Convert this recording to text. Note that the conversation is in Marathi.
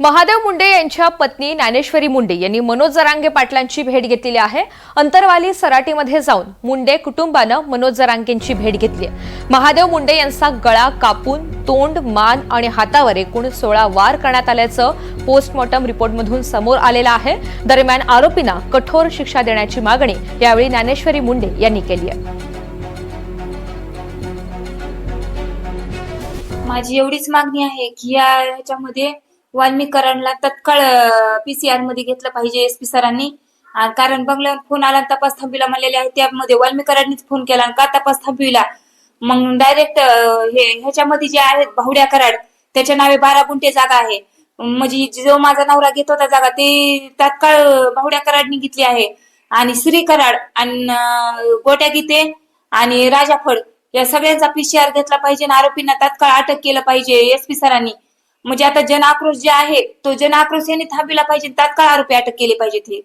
महादेव मुंडे यांच्या पत्नी ज्ञानेश्वरी मुंडे यांनी मनोज जरांगे पाटलांची भेट घेतलेली आहे. अंतरवाली सराटीमध्ये जाऊन मुंडे कुटुंबानं मनोज जरांगेंची भेट घेतली महादेव मुंडे यांचा गळा कापून तोंड मान आणि हातावर एकूण सोळा वार करण्यात आल्याचं पोस्टमॉर्टम रिपोर्टमधून समोर आलेलं आहे. दरम्यान आरोपींना कठोर शिक्षा देण्याची मागणी यावेळी ज्ञानेश्वरी मुंडे यांनी केली आहे. माझी एवढीच मागणी आहे की या ह्याच्यामध्ये वाल्मीकरणला तत्काळ पीसीआरमध्ये घेतलं पाहिजे एस पी सरांनी. कारण बंगल्यावर फोन आला तपास थांबविला म्हणलेले आहे. त्यामध्ये वाल्मीकरांनीच फोन केला आणि का तपास थांबविला? मग डायरेक्ट हे ह्याच्यामध्ये जे आहेत भावड्या कराड त्याच्या नावे बारा गुंठे जागा आहे. म्हणजे जो माझा नवरा घेत होता जागा ते तात्काळ भावड्या कराडनी घेतली आहे. आणि श्री कराड आणि गोट्या गीते आणि राजाफळ या सगळ्यांचा पीसीआर घेतला पाहिजे आणि आरोपींना तात्काळ अटक केलं पाहिजे एस पी सरांनी. म्हणजे आता जन आक्रोश जे आहे तो जन आक्रोश यांनी थांबविला पाहिजे तात्काळ आरोपी अटक केली पाहिजे हे